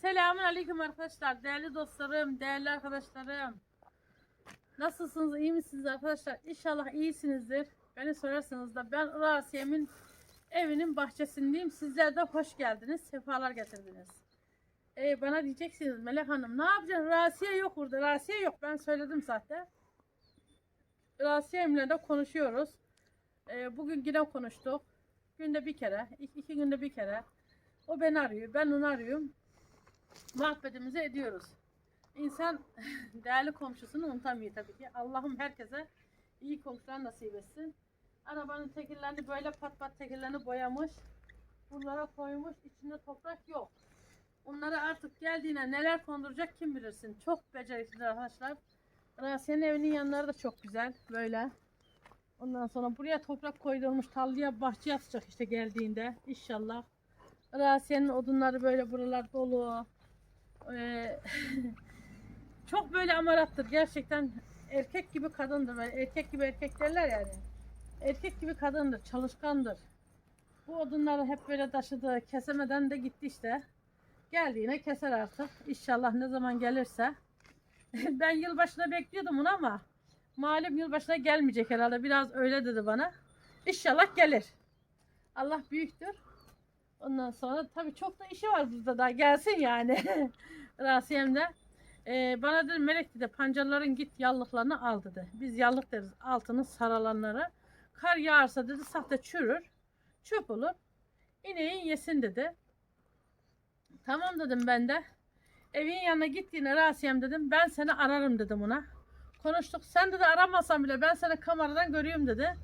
Selamun Aleyküm arkadaşlar. Değerli dostlarım, değerli arkadaşlarım. Nasılsınız? iyi misiniz arkadaşlar? İnşallah iyisinizdir. Beni sorarsanız da ben Rasiye'min evinin bahçesindeyim. Sizler de hoş geldiniz. Sefalar getirdiniz. Ee, bana diyeceksiniz Melek Hanım ne yapacaksın? Rasiye yok burada. Rasiye yok. Ben söyledim zaten. Rasiye'mle de konuşuyoruz. Ee, bugün yine konuştuk. Günde bir kere, iki, iki günde bir kere. O beni arıyor, ben onu arıyorum. Muhabbetimizi ediyoruz. İnsan değerli komşusunu unutamıyor tabii ki. Allah'ım herkese iyi komşular nasip etsin. Arabanın tekerlerini böyle pat pat tekerlerini boyamış. Buralara koymuş. içinde toprak yok. Onlara artık geldiğine neler konduracak kim bilirsin. Çok becerikli arkadaşlar. Rasiye'nin evinin yanları da çok güzel. Böyle. Ondan sonra buraya toprak koydurmuş. Tallıya bahçe atacak işte geldiğinde. İnşallah. Rasiye'nin odunları böyle buralar dolu. Ee, çok böyle amarattır. Gerçekten erkek gibi kadındır. Böyle erkek gibi erkek derler yani. Erkek gibi kadındır. Çalışkandır. Bu odunları hep böyle taşıdı. Kesemeden de gitti işte. Geldiğine keser artık. İnşallah ne zaman gelirse. ben yılbaşına bekliyordum onu ama malum yılbaşına gelmeyecek herhalde. Biraz öyle dedi bana. İnşallah gelir. Allah büyüktür. Ondan sonra tabii çok da işi var burada da gelsin yani. Rasiyem'de. Ee, bana dedi Melek dedi pancarların git yallıklarını al dedi. Biz yallık deriz altını saralanları. Kar yağarsa dedi sahte çürür. Çöp olur. İneğin yesin dedi. Tamam dedim ben de. Evin yanına gittiğine Rasiyem dedim. Ben seni ararım dedim ona. Konuştuk. Sen dedi aramasan bile ben seni kameradan görüyorum dedi.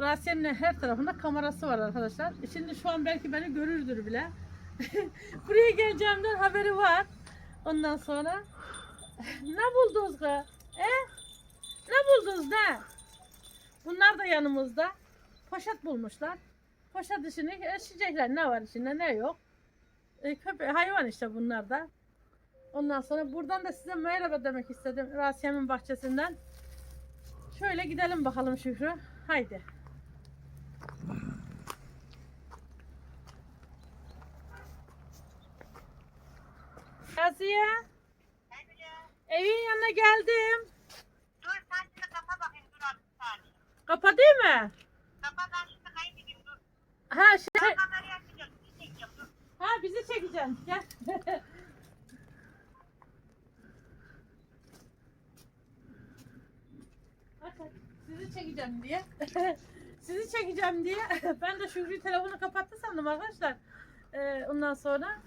Rasiye'nin her tarafında kamerası var arkadaşlar. Şimdi şu an belki beni görürdür bile. Buraya geleceğimden haberi var. Ondan sonra ne buldunuz kız? E? Ne buldunuz ne? Bunlar da yanımızda. Poşet bulmuşlar. Poşet içini eşecekler. Ne var içinde ne yok. E, köpe hayvan işte bunlar da. Ondan sonra buradan da size merhaba demek istedim. Rasiye'min bahçesinden. Şöyle gidelim bakalım Şükrü. Haydi. Raziye, evin yanına geldim. Dur sen şimdi kapa bakayım dur abi bir saniye. Kapa değil mi? Kapa ben şimdi kaydedeyim dur. Ha, şey, Ben kamerayı açacağım. Bir çekeceğim dur. ha bizi çekeceksin. Gel. Sizi çekeceğim diye. Sizi çekeceğim diye. Ben de Şükrü telefonu kapattı sandım arkadaşlar. Ee, ondan sonra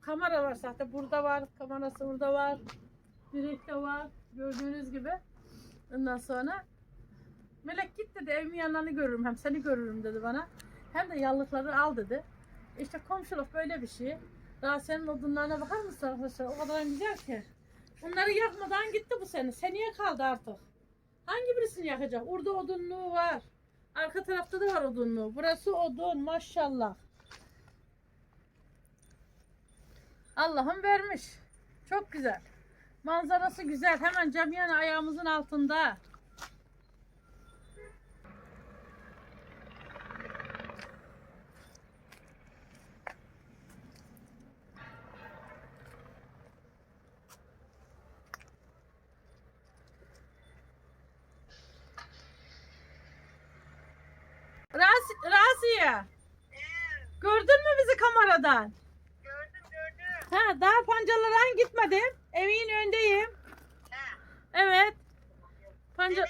kamera var zaten. Burada var. Kamerası burada var. Direkte var. Gördüğünüz gibi. Ondan sonra Melek git dedi evimin yanlarını görürüm hem seni görürüm dedi bana. Hem de yallıkları al dedi. İşte komşuluk böyle bir şey. Daha senin odunlarına bakar mısın arkadaşlar? O kadar güzel ki. Bunları yakmadan gitti bu sene. Seneye kaldı artık. Hangi birisini yakacak? Orada odunluğu var. Arka tarafta da var odunluğu. Burası odun maşallah. Allah'ım vermiş. Çok güzel. Manzarası güzel. Hemen cam yanı ayağımızın altında. Rasi, Rasiye. Gördün mü bizi kameradan? Ha, daha pancarlara gitmedim. Evin önündeyim. He. Evet. Sen de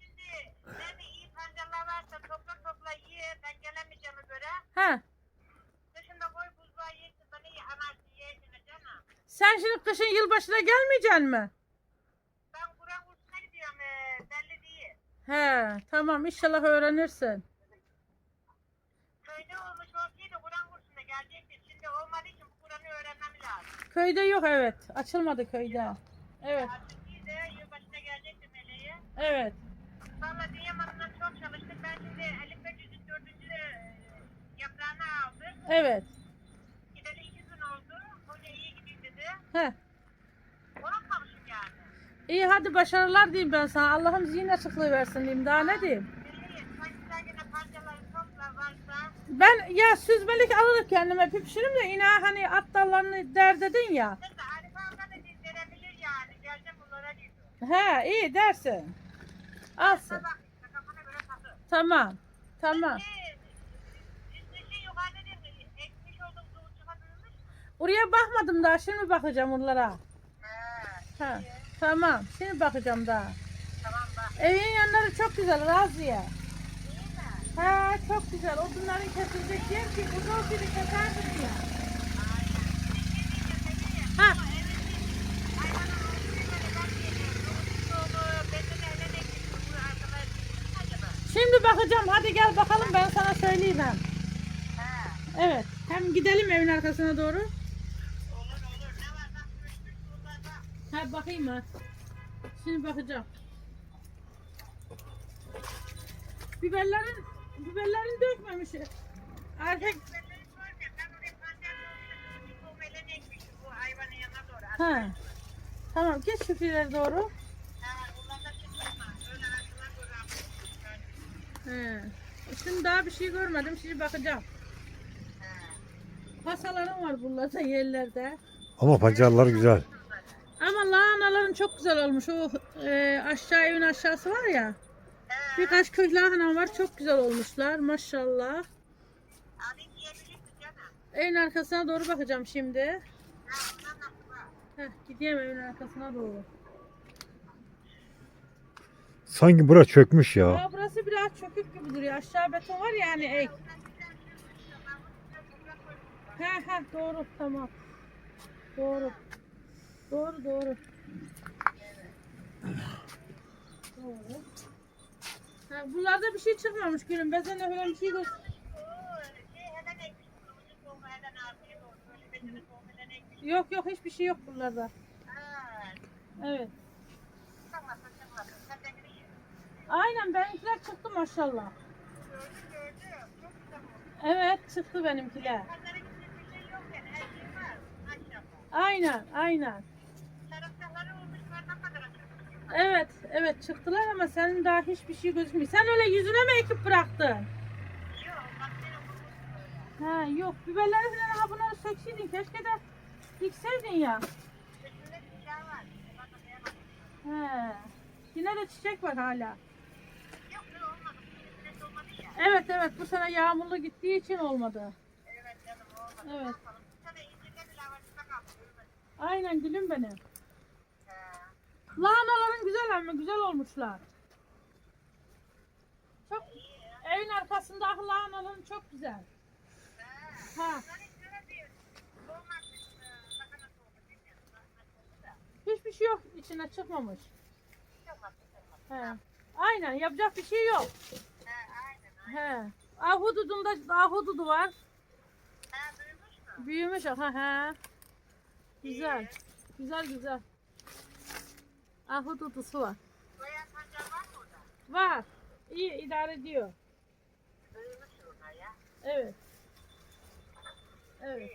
şimdi nerede iyi pancarlar varsa topla topla ye. Ben gelemeyeceğime göre. Ha. Dışında koy buzluğa yersin. Bana iyi anarsın yersin canım. Sen şimdi kışın yılbaşına gelmeyeceksin mi? Ben Kur'an kursuna gidiyorum. Ee, belli değil. He, tamam inşallah öğrenirsin. Köyde olmuş olsaydı Kur'an kursuna gelecekti. Şimdi olmadığı için bu Kur'an'ı öğrenmem lazım. Köyde yok evet. Açılmadı köyde. Evet, Artık iyi de yılbaşına gelecekti meleğe. evet. Valla Dünyaman'dan çok çalıştık. Ben şimdi Elif ve Cüz'ün dördüncü e, yaprağını aldım. Evet. Gideli iki gün oldu. Hoca iyi gideyim dedi. He. Unutmamışım yani. İyi hadi başarılar diyeyim ben sana. Allah'ım zihin açıklığı versin diyeyim. Daha ne diyeyim? Meleğe sen güzel gene parçaları topla varsa Ben ya süzmelik alırım kendime pipişirim de yine hani at dallarını der dedin ya. Neyse Arif abla da dindirebilir yani. Geleceğim bunlara diyor. He iyi dersin. Alsın. Bak işte kafana göre takı. Tamam. Tamam. Mü? Oraya bakmadım daha şimdi bakacağım onlara. He. Ha. Tamam şimdi bakacağım daha. Tamam bak. Evin yanları çok güzel Raziye. Ha çok güzel. Odunların kesilecek yer ki uzun olsaydı keserdik ya. Ha. Şimdi bakacağım. Hadi gel bakalım ben sana söyleyeyim hem. Evet. Hem gidelim evin arkasına doğru. Ha bakayım ha. Şimdi bakacağım. Biberlerin biberlerin dökmemiş. Erkek ha. Tamam geç şu filere doğru. He. Şimdi daha bir şey görmedim. Şimdi bakacağım. Pasalarım var buralarda yerlerde. Ama pancarlar güzel. Ama lahanaların çok güzel olmuş. O e, aşağı evin aşağısı var ya. Birkaç kök lahana var. Çok güzel olmuşlar. Maşallah. Evin arkasına doğru bakacağım şimdi. Heh, gideyim evin arkasına doğru. Sanki bura çökmüş ya. Ya burası biraz çökük gibi duruyor. Aşağı beton var ya hani ek. He he doğru tamam. Doğru. Doğru doğru. Doğru. Bunlarda bir şey çıkmamış gülüm. Ben sana öyle bir şey gör. Yok yok hiçbir şey yok buralarda. Evet. Aynen benimkiler çıktı maşallah. Evet çıktı benimkiler. Aynen aynen. Evet evet çıktılar ama senin daha hiçbir şey gözükmüyor. Sen öyle yüzüne mi ekip bıraktın? Ha yok biberleri falan ha bunları sökseydin keşke de dikseydin ya. He. Yine de çiçek var hala. Evet evet bu sene yağmurlu gittiği için olmadı. Evet. Aynen gülüm benim. Lahanaların güzel ama güzel olmuşlar. Çok evin arkasındaki lahanaların çok güzel. Ha. Hiçbir şey yok içine çıkmamış. He. Aynen yapacak bir şey yok. He. Ahududunda ahududu var. Büyümüş ha he. Güzel. Güzel güzel. Ahududusu var. Var. İyi idare ediyor. Evet. Evet.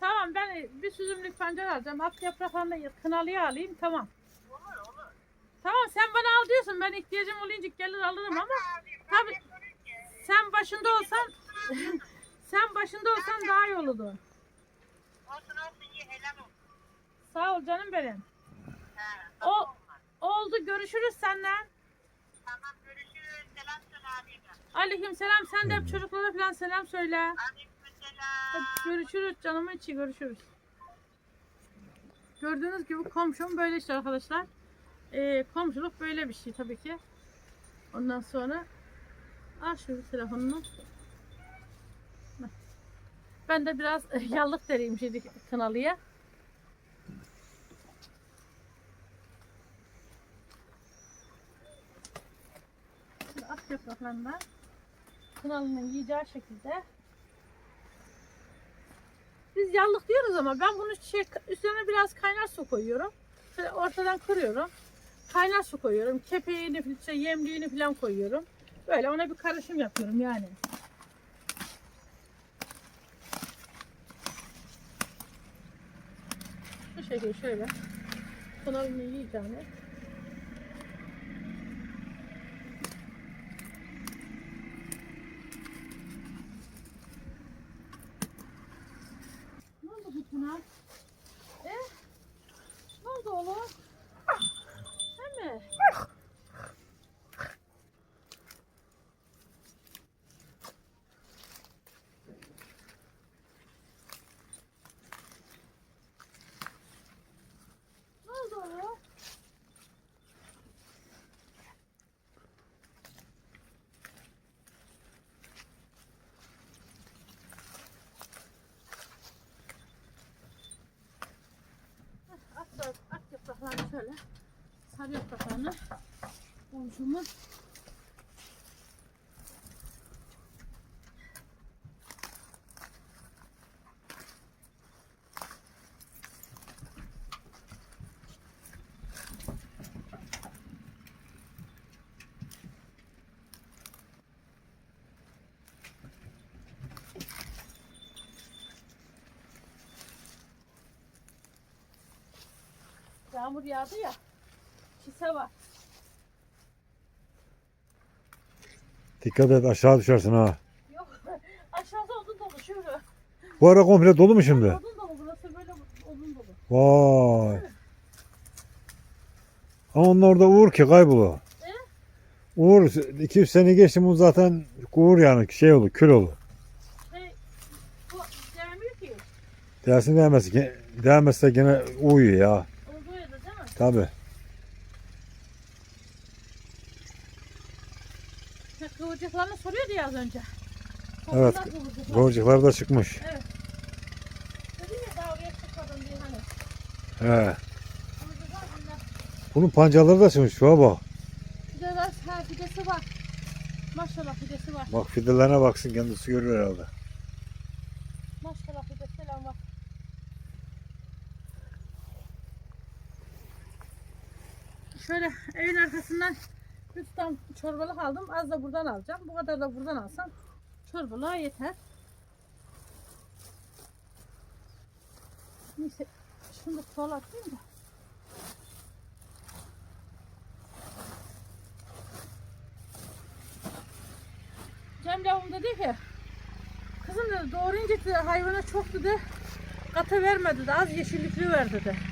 Tamam ben bir süzümlük pancar alacağım. At yapraklarını kınalıya alayım tamam. Tamam sen bana al diyorsun. Ben ihtiyacım olunca gelir alırım ama tabii sen başında olsan sen başında olsan daha iyi olurdu. Olsun olsun iyi helal olsun. Sağ ol canım benim. O oldu görüşürüz senden. Tamam görüşürüz. Selam söyle abime. Aleyküm selam. Sen de hep çocuklara falan selam söyle. Aleykümselam. Hadi görüşürüz canımın içi görüşürüz. Gördüğünüz gibi komşum böyle işte arkadaşlar. Ee, komşuluk böyle bir şey tabii ki. Ondan sonra al şu telefonunu. Ben de biraz yallık dereyim şimdi kınalıya. Yapraklarından kınalının yiyeceği şekilde biz yallık diyoruz ama ben bunu şey, üstüne biraz kaynar su koyuyorum. Şöyle ortadan kırıyorum. Kaynar su koyuyorum. Kepeğini, şey, yemliğini falan koyuyorum. Böyle ona bir karışım yapıyorum yani. Bu şekilde şöyle. Kanalını yiyeceğim. Buna. E? Ne oldu oğlum? He mi? Ne oldu oğlum? At, at, at yapraklarını şöyle. Sarı yapraklarını. Komşumun. Yağmur yağdı ya. Çise var. Dikkat et aşağı düşersin ha. Yok. Aşağıda odun dolu şöyle. Bu ara komple dolu mu şimdi? Odun dolu burası böyle odun dolu. Vay. Ama onlar orada Uğur ki kaybolu. E? Uğur 200 sene geçti bu zaten Uğur yani şey olur kül olur. Şey, bu gelmiyor ki. Dersin değmez. Değmezse gene uyuyor ya. Olduğu yerde değil mi? Tabi. Kıvırcıklarını soruyordu ya az önce. Evet, Toplumdan kıvırcıklar. Kıvırcıklar da çıkmış. Evet. Dedim ya daha oraya çıkmadım diye hani. He. Bunun pancaları da çıkmış. Şuna bak. Fideler, ha fidesi var. Maşallah fidesi var. Bak fidelerine baksın kendisi görür herhalde. Maşallah fidesi falan var. Şöyle evin arkasından bir tutam çorbalık aldım. Az da buradan alacağım. Bu kadar da buradan alsam çorbalığa yeter. Neyse şunu da tuvala atayım da. Cem lavum dedi ki Kızım dedi doğrayınca dedi, hayvana çok dedi kata verme dedi az yeşillikli ver dedi.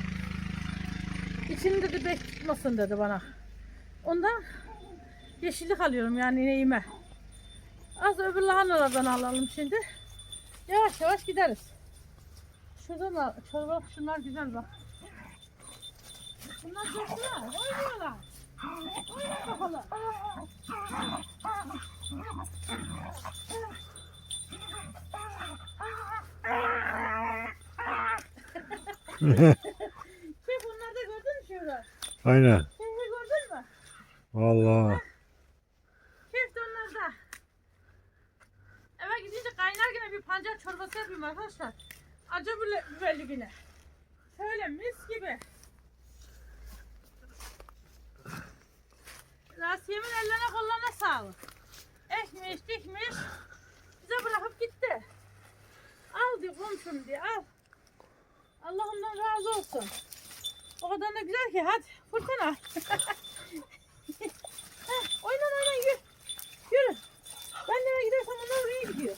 İçini dedi bek tutmasın dedi bana. Ondan yeşillik alıyorum yani ineğime. Az öbür lahanalardan alalım şimdi. Yavaş yavaş gideriz. Şuradan al. Çorba şunlar güzel bak. Bunlar çocuklar. Oynuyorlar. Oyna bakalım. Bunlar şurada? Aynen. Şehri gördün mü? Vallahi. Keyif de onlarda. Eve gidince kaynar yine bir pancar çorbası yapayım arkadaşlar. Acı bile biberli yine. Şöyle mis gibi. Rasiye'min ellerine kollarına sağlık. Ekmiş dikmiş. Bize bırakıp gitti. Al diyor komşum diye al. Allah ondan razı olsun. O kadar da güzel ki hadi fırtına. Heh, oynan oynan yürü. Yürü. Ben nereye gidersem onlar oraya gidiyor.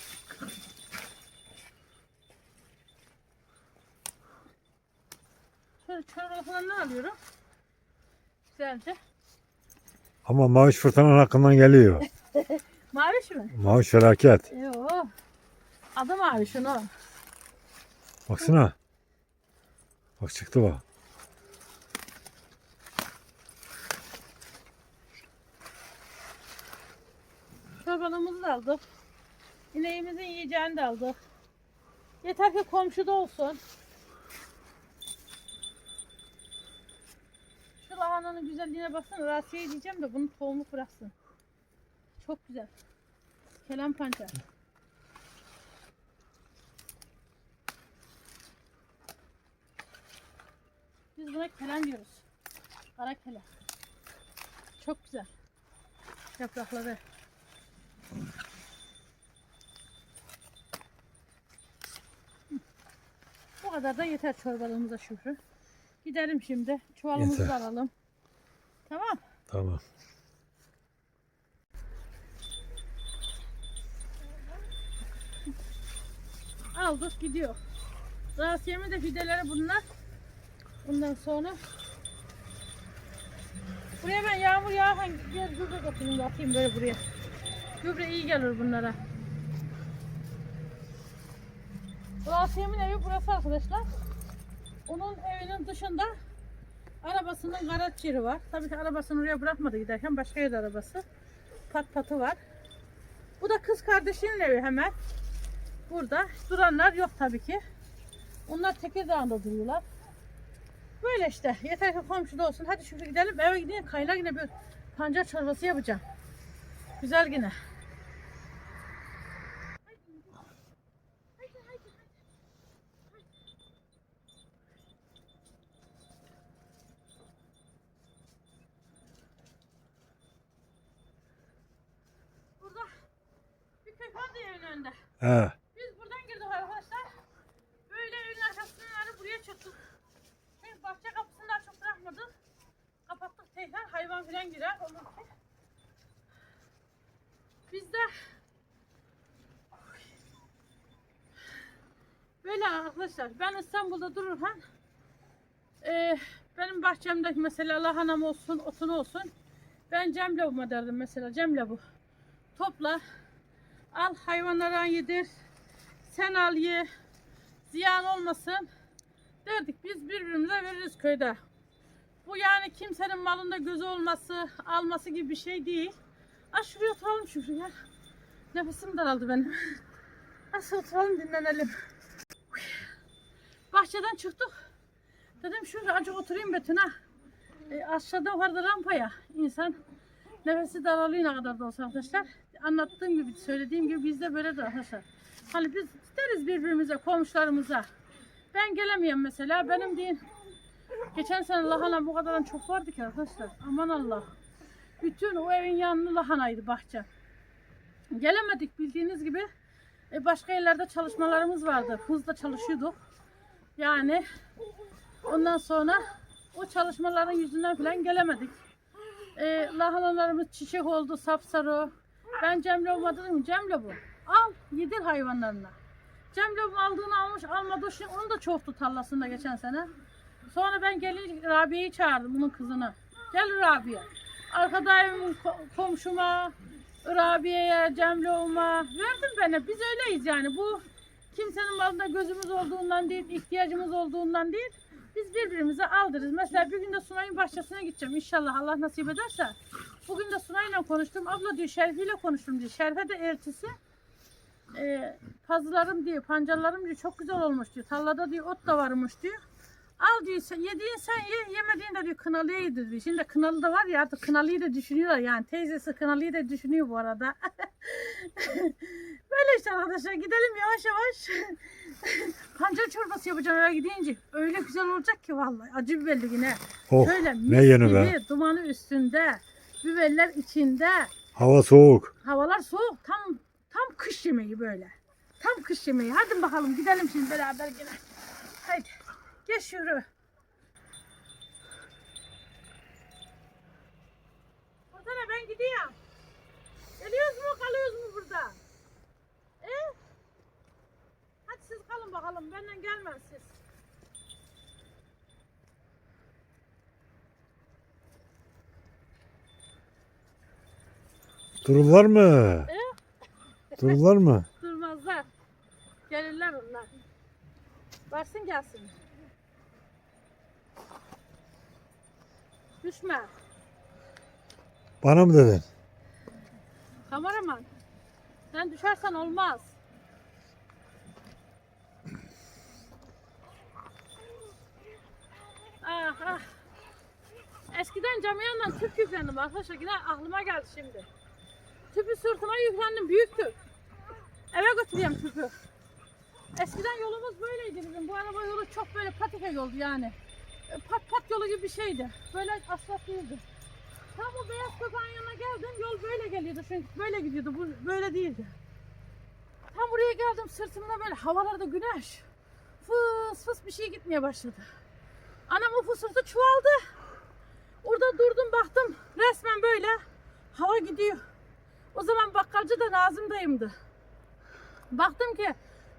Şöyle çorba falan ne alıyorum? Güzelce. Ama maviş fırtınanın hakkından geliyor. Maviş mi? Maviş felaket. Yok. Adı mavi şunu. Baksana. Bak çıktı bak. Çorbalığımızı da aldık. İneğimizin yiyeceğini de aldık. Yeter ki komşuda olsun. Şu lahananın güzelliğine baksana. Rasiye diyeceğim de bunu tohumu bıraksın. Çok güzel. Kelam pancar. Biz buna kelam diyoruz. Kara kelam. Çok güzel. Yaprakları. Bu kadar da yeter çorbalığımıza Şükrü. Gidelim şimdi. Çuvalımızı Yeter. da alalım. Tamam. Tamam. Aldık gidiyor. Rasiyemin de fideleri bunlar. Bundan sonra Buraya ben yağmur gel gübre götüreyim de atayım böyle buraya. Gübre iyi gelir bunlara. Rasiyemin evi burası arkadaşlar. Onun evinin dışında arabasının garaç yeri var. Tabii ki arabasını oraya bırakmadı giderken başka yerde arabası. Pat patı var. Bu da kız kardeşinin evi hemen. Burada. Duranlar yok tabii ki. Onlar Tekirdağ'da duruyorlar. Böyle işte. Yeter ki komşuda olsun. Hadi şimdi gidelim. Eve gideyim. Kaynar yine bir pancar çorbası yapacağım. Güzel yine. Burada bir köy vardı ya evin önünde. He. Biz buradan girdik arkadaşlar. Böyle evin arkasından buraya çıktık. Çünkü bahçe kapısını daha çok bırakmadık. Kapattık tekrar hayvan falan girer olur ki. Biz de böyle arkadaşlar ben İstanbul'da dururken eee benim bahçemdeki mesela lahanam olsun, otun olsun ben Cem lavuğuma derdim mesela Cem lavuğu. Topla, al hayvanlara yedir, sen al ye, ziyan olmasın derdik. Biz birbirimize veririz köyde. Bu yani kimsenin malında gözü olması, alması gibi bir şey değil. Aç şuraya oturalım gel. Nefesim daraldı benim. Nasıl oturalım dinlenelim. Bahçeden çıktık. Dedim şuraya acık oturayım Betün ha. E, aşağıda vardı rampaya. İnsan nefesi daralıyor ne kadar da olsa arkadaşlar. Anlattığım gibi, söylediğim gibi bizde böyledir arkadaşlar. Hani biz deriz birbirimize, komşularımıza. Ben gelemiyorum mesela. Benim değil. Geçen sene lahana bu kadar çok vardı ki arkadaşlar. Aman Allah. Bütün o evin yanını lahanaydı bahçe. Gelemedik bildiğiniz gibi. E, başka yerlerde çalışmalarımız vardı. Hızla çalışıyorduk. Yani ondan sonra o çalışmaların yüzünden falan gelemedik. E, lahanalarımız çiçek oldu, sapsarı. Ben Cemre olmadı dedim. Cemre bu. Al, yedir hayvanlarına. Cemre aldığını almış, almadı. Şimdi onu da çoktu tarlasında geçen sene. Sonra ben gelin Rabia'yı çağırdım, bunun kızını. Gel Rabia. Arkada evimin ko- komşuma, Rabia'ya, Cemre'uma verdim hep. Biz öyleyiz yani. Bu kimsenin malında gözümüz olduğundan değil, ihtiyacımız olduğundan değil. Biz birbirimize aldırız. Mesela bir gün de Sunay'ın bahçesine gideceğim. İnşallah Allah nasip ederse. Bugün de Sunay'la konuştum. Abla diyor Şerife ile konuştum diyor. Şerife de eltisi. E, pazılarım diyor, pancarlarım diyor çok güzel olmuş diyor. Tarlada diyor ot da varmış diyor. Al diyor sen yediğin sen ye, yemediğin de diyor kınalıya yedir diyor. Şimdi kınalı da var ya artık kınalıyı da düşünüyorlar yani. Teyzesi kınalıyı da düşünüyor bu arada. Böyle işte arkadaşlar gidelim yavaş yavaş. Pancar çorbası yapacağım eve gidince. Öyle güzel olacak ki vallahi. Acı biberli yine. Oh Şöyle ne yeni gibi be. dumanı üstünde. Biberler içinde. Hava soğuk. Havalar soğuk. Tam tam kış yemeği böyle. Tam kış yemeği. Hadi bakalım gidelim şimdi beraber yine. Haydi. Geç yürü. Baksana ben gidiyorum. Geliyoruz mu kalıyoruz mu burada? E? Hadi siz kalın bakalım. Benden gelmez siz. Dururlar mı? Dururlar mı? Durmazlar. Gelirler onlar. Varsın gelsin. Düşme. Bana mı dedin? Kameraman. Sen düşersen olmaz. Ah ah. Eskiden camiyanla tüp yüklendim arkadaşlar. Yine aklıma geldi şimdi. Tüpü sırtıma yüklendim. Büyük tüp. Eve götürüyorum tüpü. Eskiden yolumuz böyleydi bizim. Bu araba yolu çok böyle patika yoldu yani. Pat pat yolu gibi bir şeydi. Böyle asfalt değildi. Tam o beyaz köpeğin yanına geldim. Yol böyle geliyordu çünkü böyle gidiyordu. Bu böyle değildi. Tam buraya geldim sırtımda böyle havalarda güneş. Fıs fıs bir şey gitmeye başladı. Anam o fısıltı çoğaldı. Orada durdum baktım resmen böyle hava gidiyor. O zaman bakkalcı da Nazım dayımdı. Baktım ki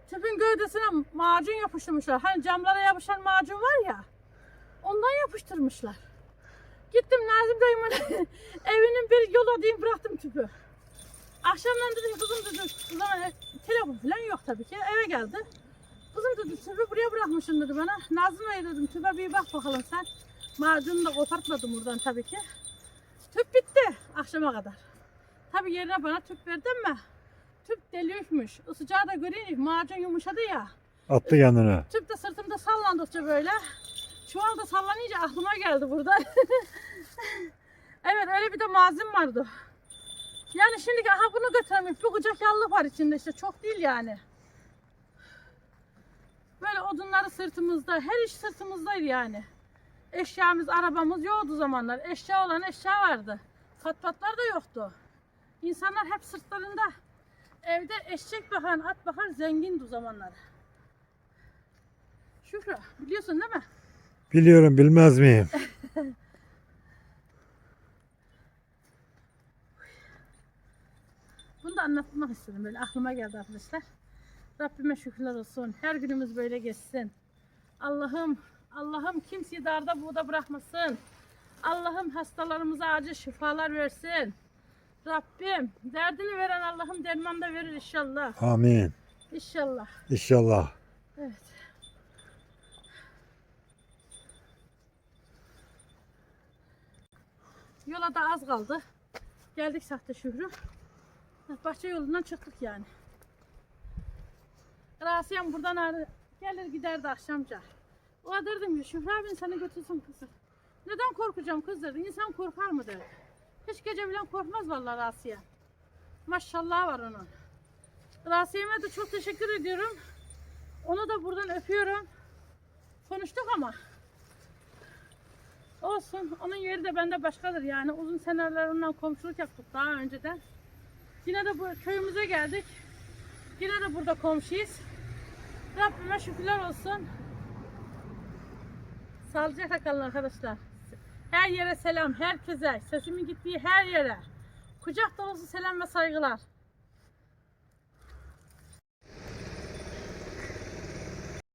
Tüpün gövdesine macun yapıştırmışlar. Hani camlara yapışan macun var ya. Ondan yapıştırmışlar. Gittim Nazım dayımın evinin bir yolu diyeyim bıraktım tüpü. Akşamdan dedim kızım dedim o zaman e, telefon falan yok tabii ki eve geldi. Kızım dedi tüpü buraya bırakmışsın dedi bana. Nazım Bey dedim tüpe bir bak bakalım sen. Macunu da kopartmadım buradan tabii ki. Tüp bitti akşama kadar. Tabii yerine bana tüp verdi ama tüp delikmiş. Sıcağı da göreyim macun yumuşadı ya. Attı kendine. Tüp de sırtımda sallandıkça böyle. Çuval da sallanınca aklıma geldi burada. evet öyle bir de malzem vardı. Yani şimdi aha bunu götüremeyim. Bir kucak yallık var içinde işte çok değil yani. Böyle odunları sırtımızda, her iş sırtımızdaydı yani. Eşyamız, arabamız yoktu zamanlar. Eşya olan eşya vardı. Fatfatlar da yoktu. İnsanlar hep sırtlarında. Evde eşek bakar, at bakar zengindi o zamanlar. Şükrü biliyorsun değil mi? Biliyorum bilmez miyim? Bunu da anlatmak istedim böyle aklıma geldi arkadaşlar. Rabbime şükürler olsun. Her günümüz böyle geçsin. Allah'ım, Allah'ım kimseyi darda buğda bırakmasın. Allah'ım hastalarımıza acil şifalar versin. Rabbim derdini veren Allah'ım derman da verir inşallah. Amin. İnşallah. İnşallah. Evet. Yola da az kaldı. Geldik sahte şükrü. Bahçe yolundan çıktık yani. Rasiyem buradan ağrı gelir giderdi akşamca. O derdim ki Şükrü abin seni götürsün kızım. Neden korkacağım kız dedi. İnsan korkar mı derdi. Hiç gece bilen korkmaz vallahi Rasiye. Maşallah var onun. Rasiye'me de çok teşekkür ediyorum. Onu da buradan öpüyorum. Konuştuk ama. Olsun. Onun yeri de bende başkadır yani. Uzun senelerinden komşuluk yaptık daha önceden. Yine de bu köyümüze geldik. Yine de burada komşuyuz. Rabbime şükürler olsun. Sağlıcakla kalın arkadaşlar. Her yere selam, herkese. Sesimin gittiği her yere. Kucak dolusu selam ve saygılar.